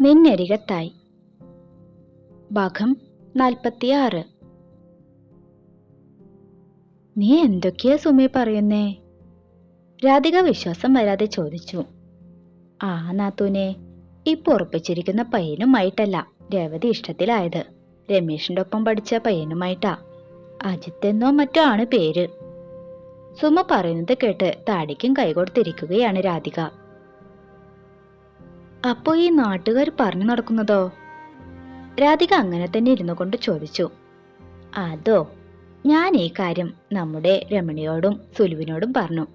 നിന്നരികത്തായി. ഭാഗം നാൽപ്പത്തിയാറ്. നീ എന്തൊക്കെയാ സുമി പറയുന്നേ? രാധിക വിശ്വാസം വരാതെ ചോദിച്ചു. ആ നാത്തൂനെ ഇപ്പൊ ഉറപ്പിച്ചിരിക്കുന്ന പയ്യനുമായിട്ടല്ല രേവതി ഇഷ്ടത്തിലായത്. രമേഷിന്റെ ഒപ്പം പഠിച്ച പയ്യനുമായിട്ടാ. അജിത്ത് എന്നോ മറ്റോ ആണ് പേര്. സുമ പറയുന്നത് കേട്ട് താടിക്കും കൈകൊടുത്തിരിക്കുകയാണ് രാധിക. അപ്പോ ഈ നാട്ടുകാർ പറഞ്ഞു നടക്കുന്നതോ? രാധിക അങ്ങനെ തന്നെ ഇരുന്നു കൊണ്ട് ചോദിച്ചു. അതോ ഞാൻ ഈ കാര്യം നമ്മുടെ രമണിയോടും സുലുവിനോടും പറഞ്ഞു.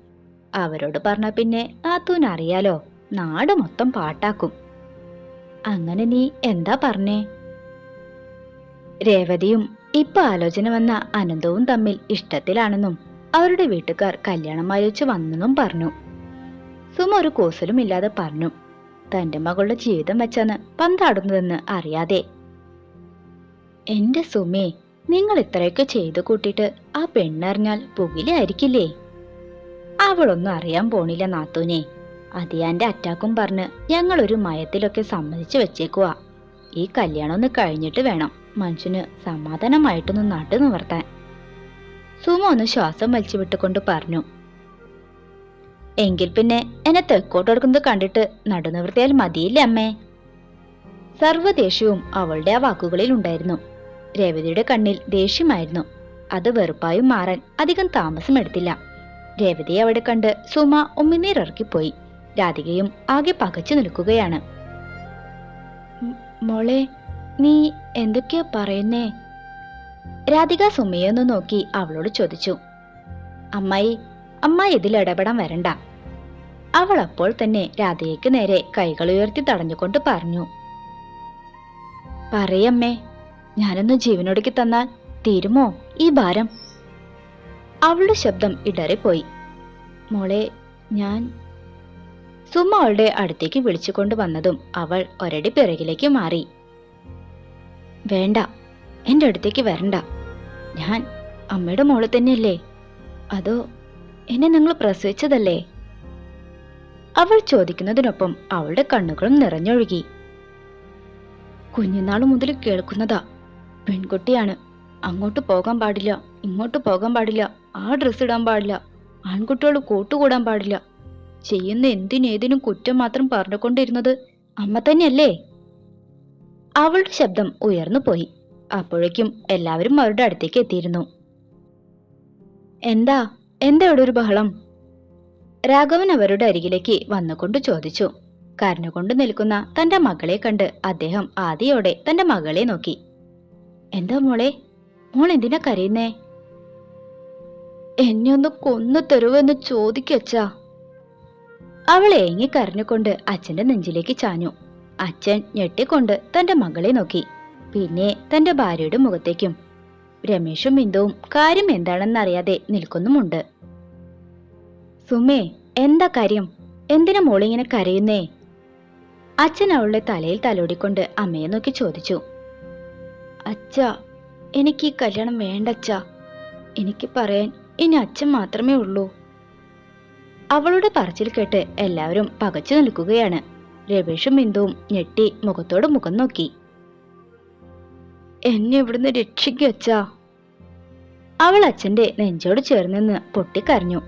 അവരോട് പറഞ്ഞ പിന്നെ നാത്തൂന് അറിയാലോ നാട് മൊത്തം പാട്ടാക്കും. അങ്ങനെ നീ എന്താ പറഞ്ഞേ? രേവതിയും ഇപ്പൊ ആലോചന വന്ന അനന്തവും തമ്മിൽ ഇഷ്ടത്തിലാണെന്നും അവരുടെ വീട്ടുകാർ കല്യാണം ആലോചിച്ച് വന്നെന്നും പറഞ്ഞു. സുമ ഒരു കോസലും ഇല്ലാതെ പറഞ്ഞു. തന്റെ മകളുടെ ജീവിതം വെച്ചാണ് പന്താടുന്നതെന്ന് അറിയാതെ. എന്റെ സുമേ നിങ്ങൾ ഇത്രയൊക്കെ ചെയ്തു കൂട്ടിയിട്ട് ആ പെണ്ണറിഞ്ഞാൽ പുകിലായിരിക്കില്ലേ? അവളൊന്നും അറിയാൻ പോണില്ല നാത്തൂനെ. അതിയാന്റെ അറ്റാക്കും പറഞ്ഞ് ഞങ്ങൾ ഒരു മയത്തിലൊക്കെ സമ്മതിച്ചു വെച്ചേക്കുവാ. ഈ കല്യാണം ഒന്ന് കഴിഞ്ഞിട്ട് വേണം മനുഷ്യന് സമാധാനമായിട്ടൊന്ന് നട്ടു നിവർത്താൻ. സുമ ഒന്ന് ശ്വാസം വലിച്ചു വിട്ടുകൊണ്ട് പറഞ്ഞു. എങ്കിൽ പിന്നെ എന്നെ തെക്കോട്ട് എടുക്കുന്നത് കണ്ടിട്ട് നടുനിവർത്തിയാൽ മതിയില്ലേ അമ്മേ? സർവദേഷ്യവും അവളുടെ ആ വാക്കുകളിൽ ഉണ്ടായിരുന്നു. രേവതിയുടെ കണ്ണിൽ ദേഷ്യമായിരുന്നു. അത് വെറുപ്പായും മാറാൻ അധികം താമസം എടുത്തില്ല. രേവതിയെ അവിടെ കണ്ട് സുമ ഉമ്മിനീരിറക്കിപ്പോയി. രാധികയും ആകെ പകച്ചു നിൽക്കുകയാണ്. മോളെ നീ എന്തൊക്കെയാ പറയുന്നേ? രാധിക സുമയൊന്ന് നോക്കി അവളോട് ചോദിച്ചു. അമ്മായി അമ്മായി ഇതിൽ ഇടപെടാൻ വരണ്ട. അവൾ അപ്പോൾ തന്നെ രാധയ്ക്ക് നേരെ കൈകൾ ഉയർത്തി തടഞ്ഞുകൊണ്ട് പറഞ്ഞു. പറയമ്മേ ഞാനൊന്ന് ജീവനൊടുക്കി തന്നാൽ തീരുമോ ഈ ഭാരം? അവളുടെ ശബ്ദം ഇടറിപ്പോയി. മോളെ ഞാൻ സുമ അവളുടെ അടുത്തേക്ക് വിളിച്ചുകൊണ്ട് വന്നതും അവൾ ഒരടി പിറകിലേക്ക് മാറി. വേണ്ട എന്റെ അടുത്തേക്ക് വരണ്ട. ഞാൻ അമ്മയുടെ മോൾ തന്നെയല്ലേ? അതോ എന്നെ നിങ്ങൾ പ്രസവിച്ചതല്ലേ? അവൾ ചോദിക്കുന്നതിനൊപ്പം അവളുടെ കണ്ണുകളും നിറഞ്ഞൊഴുകി. കുഞ്ഞുനാൾ മുതൽ കേൾക്കുന്നതാ. പെൺകുട്ടിയാണ്. അങ്ങോട്ട് പോകാൻ പാടില്ല. ഇങ്ങോട്ട് പോകാൻ പാടില്ല. ആ ഡ്രസ്സ് ഇടാൻ പാടില്ല. ആൺകുട്ടികൾ കൂട്ടുകൂടാൻ പാടില്ല. ചെയ്യുന്ന എന്തിനേതിനും കുറ്റം മാത്രം പറഞ്ഞുകൊണ്ടിരുന്നത് അമ്മ തന്നെയല്ലേ? അവളുടെ ശബ്ദം ഉയർന്നു പോയി. അപ്പോഴേക്കും എല്ലാവരും അവരുടെ അടുത്തേക്ക് എത്തിയിരുന്നു. എന്താ? എന്താ ഇവിടെ ഒരു ബഹളം? രാഘവൻ അവരുടെ അരികിലേക്ക് വന്നുകൊണ്ട് ചോദിച്ചു. കരഞ്ഞുകൊണ്ട് നിൽക്കുന്ന തന്റെ മകളെ കണ്ട് അദ്ദേഹം ആദ്യയോടെ തന്റെ മകളെ നോക്കി. എന്താ മോളെ? മോൾ എന്തിനാ കരയുന്നേ? എന്നെ ഒന്ന് കൊന്നു തരുവെന്ന് ചോദിക്കച്ചാ അവൾ ഏങ്ങി കരഞ്ഞുകൊണ്ട് അച്ഛന്റെ നെഞ്ചിലേക്ക് ചാഞ്ഞു. അച്ഛൻ ഞെട്ടിക്കൊണ്ട് തന്റെ മകളെ നോക്കി. പിന്നെ തന്റെ ഭാര്യയുടെ മുഖത്തേക്കും രമേഷും ബിന്ദുവും കാര്യം എന്താണെന്നറിയാതെ നിൽക്കുന്നുമുണ്ട്. സുമേ എന്താ കാര്യം? എന്തിനാ മോളിങ്ങനെ കരയുന്നേ? അച്ഛൻ അവളുടെ തലയിൽ തലോടിക്കൊണ്ട് അമ്മയെ നോക്കി ചോദിച്ചു. അച്ഛ എനിക്ക് ഈ കല്യാണം വേണ്ട അച്ഛ എനിക്ക് പറയാൻ ഇനി അച്ഛൻ മാത്രമേ ഉള്ളൂ. അവളുടെ പറച്ചിൽ കേട്ട് എല്ലാവരും പകച്ചു നിൽക്കുകയാണ്. രമേഷും ബിന്ദുവും ഞെട്ടി മുഖത്തോട് മുഖം നോക്കി. എന്നെ ഇവിടുന്ന് അച്ഛാ. അവൾ അച്ഛന്റെ നെഞ്ചോട് ചേർന്നെന്ന് പൊട്ടിക്കരഞ്ഞു.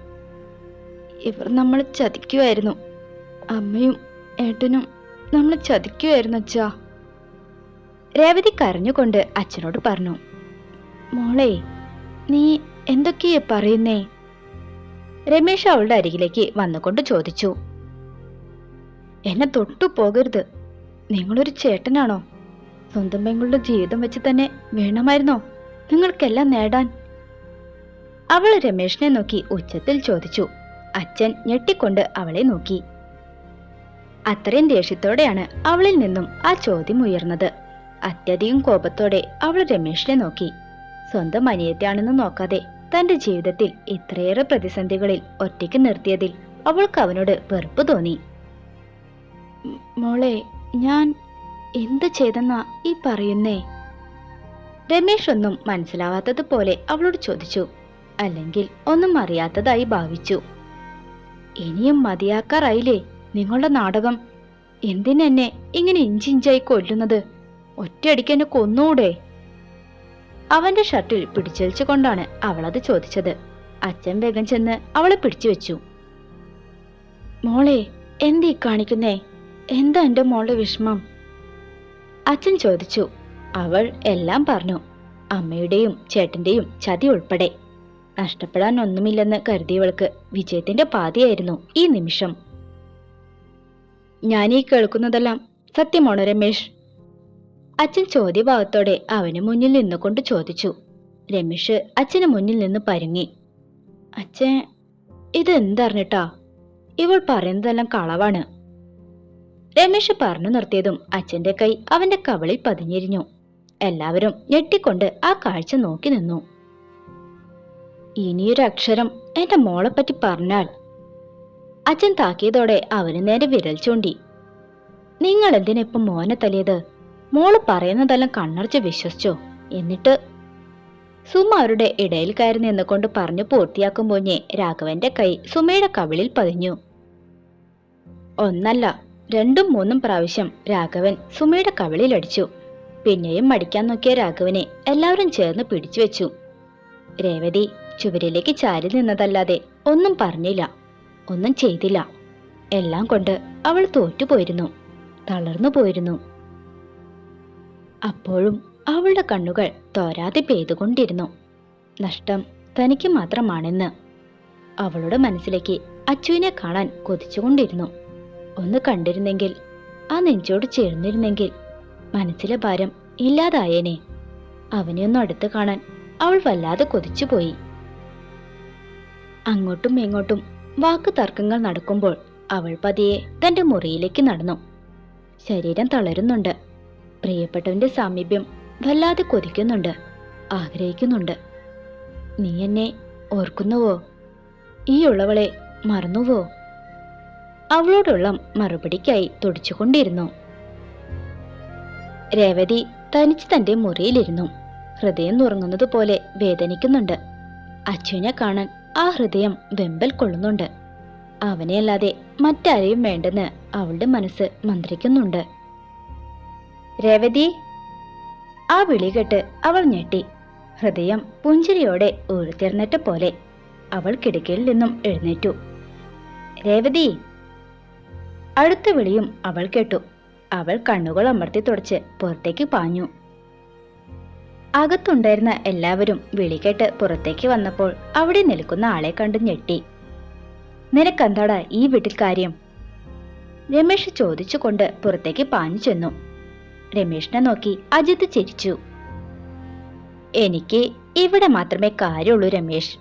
ഇവർ നമ്മൾ ചതിക്കുമായിരുന്നു അമ്മയും ഏട്ടനും നമ്മൾ ചതിക്കുമായിരുന്നു അച്ഛാ. രേവതി കരഞ്ഞുകൊണ്ട് അച്ഛനോട് പറഞ്ഞു മോളെ നീ എന്തൊക്കെയാ പറയുന്നേ? രമേശ് അവളുടെ അരികിലേക്ക് വന്നുകൊണ്ട് ചോദിച്ചു എന്നെ തൊട്ടു പോകരുത്. നിങ്ങളൊരു ചേട്ടനാണോ? സ്വന്തം പെങ്ങളുടെ ജീവിതം വെച്ച് തന്നെ വേണമായിരുന്നോ? നിങ്ങൾക്കെല്ലാം നേടാൻ? അവൾ രമേഷിനെ നോക്കി ഉച്ചത്തിൽ ചോദിച്ചു അച്ഛൻ ഞെട്ടിക്കൊണ്ട് അവളെ നോക്കി. അത്രയും ദേഷ്യത്തോടെയാണ് അവളിൽ നിന്നും ആ ചോദ്യം ഉയർന്നത്. അത്യധികം കോപത്തോടെ അവൾ രമേഷിനെ നോക്കി. സ്വന്തം അനിയത്തെയാണെന്ന് നോക്കാതെ തന്റെ ജീവിതത്തിൽ ഇത്രയേറെ പ്രതിസന്ധികളിൽ ഒറ്റയ്ക്ക് നിർത്തിയതിൽ അവൾക്ക് അവനോട് വെറുപ്പ് തോന്നി. മോളെ ഞാൻ എന്ത് ചെയ്തെന്നാ ഈ പറയുന്നേ? രമേഷ് ഒന്നും മനസ്സിലാവാത്തതുപോലെ അവളോട് ചോദിച്ചു. അല്ലെങ്കിൽ ഒന്നും അറിയാത്തതായി ഭാവിച്ചു. ഇനിയും മതിയാക്കാറായില്ലേ നിങ്ങളുടെ നാടകം? എന്തിനെന്നെ ഇങ്ങനെ ഇഞ്ചിഞ്ചായി കൊല്ലുന്നത്? ഒറ്റയടിക്ക് എന്നെ കൊന്നൂടെ? അവന്റെ ഷർട്ടിൽ പിടിച്ചലിച്ചു കൊണ്ടാണ് അവളത് ചോദിച്ചത്. അച്ഛൻ വേഗം ചെന്ന് അവളെ പിടിച്ചു വെച്ചു. മോളെ എന്തീ കാണിക്കുന്നേ? എന്താ എന്റെ മോളുടെ വിഷമം? അച്ഛൻ ചോദിച്ചു. അവൾ എല്ലാം പറഞ്ഞു. അമ്മയുടെയും ചേട്ടന്റെയും ചതി ഉൾപ്പെടെ. നഷ്ടപ്പെടാൻ ഒന്നുമില്ലെന്ന് കരുതിയവൾക്ക് വിജയത്തിന്റെ പാതിയായിരുന്നു ഈ നിമിഷം. ഞാൻ ഈ കേൾക്കുന്നതെല്ലാം സത്യമാണോ രമേശ്? അച്ഛൻ ചോദ്യഭാവത്തോടെ അവന് മുന്നിൽ നിന്നുകൊണ്ട് ചോദിച്ചു. രമേശ് അച്ഛന് മുന്നിൽ നിന്ന് പരുങ്ങി. അച്ഛൻ ഇത് എന്തറിഞ്ഞിട്ടാ ഇവൾ പറയുന്നതെല്ലാം കളവാണ്. രമേശ് പറഞ്ഞു നിർത്തിയതും അച്ഛന്റെ കൈ അവന്റെ കവളിൽ പതിഞ്ഞിരിഞ്ഞു. എല്ലാവരും ഞെട്ടിക്കൊണ്ട് ആ കാഴ്ച നോക്കി നിന്നു. ഇനിയൊരു അക്ഷരം എന്റെ മോളെ പറ്റി പറഞ്ഞാൽ. അച്ഛൻ താക്കിയതോടെ അവന് നേരെ വിരൽ ചൂണ്ടി. നിങ്ങൾ എന്തിനാ ഇപ്പം മോനെ തല്ലിയത്? മോൾ പറയുന്നതെല്ലാം കണ്ണടച്ച് വിശ്വസിച്ചോ? എന്നിട്ട് സുമ അവരുടെ ഇടയിൽ കയറി നിന്നുകൊണ്ട് പറഞ്ഞു പൂർത്തിയാക്കും പോഞ്ഞേ രാഘവന്റെ കൈ സുമയുടെ കവിളിൽ പതിഞ്ഞു. ഒന്നല്ല രണ്ടും മൂന്നും പ്രാവശ്യം രാഘവൻ സുമയുടെ കവിളിൽ അടിച്ചു. പിന്നെയും മടിക്കാൻ നോക്കിയ രാഘവനെ എല്ലാവരും ചേർന്ന് പിടിച്ചു വെച്ചു. രേവതി ചുവരിലേക്ക് ചാരി നിന്നതല്ലാതെ ഒന്നും പറഞ്ഞില്ല. ഒന്നും ചെയ്തില്ല. എല്ലാം കൊണ്ട് അവൾ തോറ്റുപോയിരുന്നു. തളർന്നു പോയിരുന്നു. അപ്പോഴും അവളുടെ കണ്ണുകൾ തോരാതെ പെയ്തുകൊണ്ടിരുന്നു. നഷ്ടം തനിക്ക് മാത്രമാണെന്ന് അവളുടെ മനസ്സിലേക്ക് അച്ചുവിനെ കാണാൻ കൊതിച്ചുകൊണ്ടിരുന്നു. ഒന്ന് കണ്ടിരുന്നെങ്കിൽ ആ നെഞ്ചോട് ചേർന്നിരുന്നെങ്കിൽ മനസ്സിലെ ഭാരം ഇല്ലാതായേനെ. അവനെ ഒന്ന് അടുത്ത് കാണാൻ അവൾ വല്ലാതെ കൊതിച്ചുപോയി. അങ്ങോട്ടും ഇങ്ങോട്ടും വാക്ക് തർക്കങ്ങൾ നടക്കുമ്പോൾ അവൾ പതിയെ തന്റെ മുറിയിലേക്ക് നടന്നു. ശരീരം തളരുന്നുണ്ട്. പ്രിയപ്പെട്ടവന്റെ സാമീപ്യം വല്ലാതെ കൊതിക്കുന്നുണ്ട്. ആഗ്രഹിക്കുന്നുണ്ട്. നീ എന്നെ ഓർക്കുന്നുവോ? ഈ ഉള്ളവളെ മറന്നുവോ? അവളോടുള്ള മറുപടിക്കായി തുടിച്ചുകൊണ്ടിരുന്നു. രേവതി തനിച്ച് തന്റെ മുറിയിലിരുന്നു. ഹൃദയം നുറങ്ങുന്നത് പോലെ വേദനിക്കുന്നുണ്ട്. അച്ഛനെ കാണാൻ ആ ഹൃദയം വെമ്പൽ കൊള്ളുന്നുണ്ട്. അവനെയല്ലാതെ മറ്റാരെയും വേണ്ടെന്ന് അവളുടെ മനസ്സ് മന്ത്രിക്കുന്നുണ്ട്. രേവതി ആ വിളി കേട്ട് അവൾ ഞെട്ടി. ഹൃദയം പുഞ്ചിരിയോടെ ഉയർത്തിരുന്നിട്ട പോലെ അവൾ കിടക്കയിൽ നിന്നും എഴുന്നേറ്റു. രേവതി അടുത്ത വിളിയും അവൾ കേട്ടു. അവൾ കണ്ണുകൾ അമർത്തി തുടച്ച് പുറത്തേക്ക് പാഞ്ഞു. അകത്തുണ്ടായിരുന്ന എല്ലാവരും വിളികേട്ട് പുറത്തേക്ക് വന്നപ്പോൾ അവിടെ നിൽക്കുന്ന ആളെ കണ്ട് ഞെട്ടി. നിനക്കെന്താടാ ഈ വീട്ടിൽ കാര്യം? രമേശ് ചോദിച്ചുകൊണ്ട് പുറത്തേക്ക് പാഞ്ഞു ചെന്നു. രമേഷിനെ നോക്കി അജിത് ചിരിച്ചു. എനിക്ക് ഇവിടെ മാത്രമേ കാര്യമുള്ളൂ രമേശ്.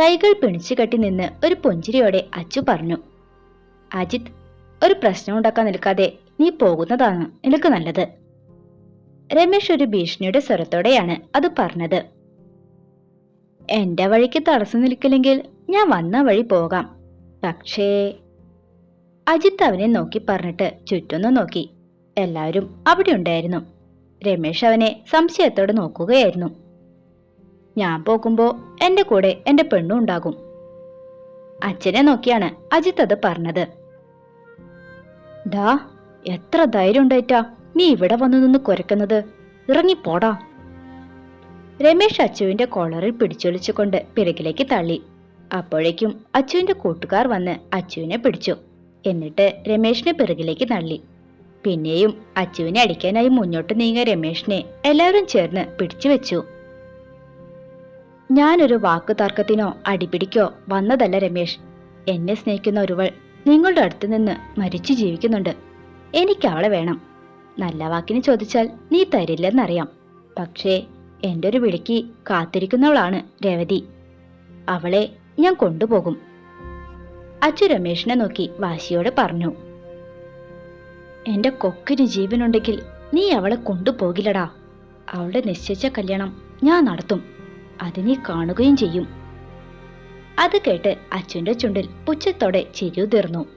കൈകൾ പിണിച്ചു കെട്ടി നിന്ന് ഒരു പുഞ്ചിരിയോടെ അച്ചു പറഞ്ഞു. അജിത് ഒരു പ്രശ്നം ഉണ്ടാക്കാൻ നിൽക്കാതെ നീ പോകുന്നതാണ് നിനക്ക് നല്ലത്. രമേശ് ഒരു ഭീഷണിയുടെ സ്വരത്തോടെയാണ് അത് പറഞ്ഞത്. എന്റെ വഴിക്ക് തടസ്സം നിൽക്കില്ലെങ്കിൽ ഞാൻ വന്ന വഴി പോകാം. പക്ഷേ അജിത്ത് അവനെ നോക്കി പറഞ്ഞിട്ട് ചുറ്റൊന്നു നോക്കി. എല്ലാവരും അവിടെ ഉണ്ടായിരുന്നു. രമേശ് അവനെ സംശയത്തോടെ നോക്കുകയായിരുന്നു. ഞാൻ പോകുമ്പോ എന്റെ കൂടെ എന്റെ പെണ്ണും ഉണ്ടാകും. അച്ഛനെ നോക്കിയാണ് അജിത്ത് അത് പറഞ്ഞത്. ഡാ എത്ര ധൈര്യം ഉണ്ടായിട്ടാ. നീ ഇവിടെ വന്നു നിന്ന് കുരക്കുന്നത്. ഇറങ്ങിപ്പോടാ രമേശ് അച്ചുവിന്റെ കോളറിൽ പിടിച്ചൊലിച്ചുകൊണ്ട് പിറകിലേക്ക് തള്ളി. അപ്പോഴേക്കും അച്ചുവിന്റെ കൂട്ടുകാർ വന്ന് അച്ചുവിനെ പിടിച്ചു. എന്നിട്ട് രമേശിനെ പിറകിലേക്ക് തള്ളി. പിന്നെയും അച്ചുവിനെ അടിക്കാനായി മുന്നോട്ട് നീങ്ങിയ രമേശിനെ എല്ലാവരും ചേർന്ന് പിടിച്ചു വെച്ചു. ഞാനൊരു വാക്കു തർക്കത്തിനോ അടിപിടിക്കോ വന്നതല്ല രമേശ്. എന്നെ സ്നേഹിക്കുന്ന ഒരുവൾ നിങ്ങളുടെ അടുത്ത് നിന്ന് മരിച്ചു ജീവിക്കുന്നുണ്ട്. എനിക്ക് അവളെ വേണം. നല്ല വാക്കിന് ചോദിച്ചാൽ നീ തരില്ലെന്നറിയാം. പക്ഷേ എന്റെ ഒരു വിളിക്ക് കാത്തിരിക്കുന്നവളാണ് രേവതി. അവളെ ഞാൻ കൊണ്ടുപോകും. അച്ചു രമേശിനെ നോക്കി വാശിയോടെ പറഞ്ഞു. എന്റെ കൊക്കിന് ജീവനുണ്ടെങ്കിൽ നീ അവളെ കൊണ്ടുപോകില്ലടാ. അവളുടെ നിശ്ചയിച്ച കല്യാണം ഞാൻ നടത്തും. അത് നീ കാണുകയും ചെയ്യും. അത് കേട്ട് അച്ഛന്റെ ചുണ്ടിൽ പുച്ഛത്തോടെ ചിരിയുതിർന്നു.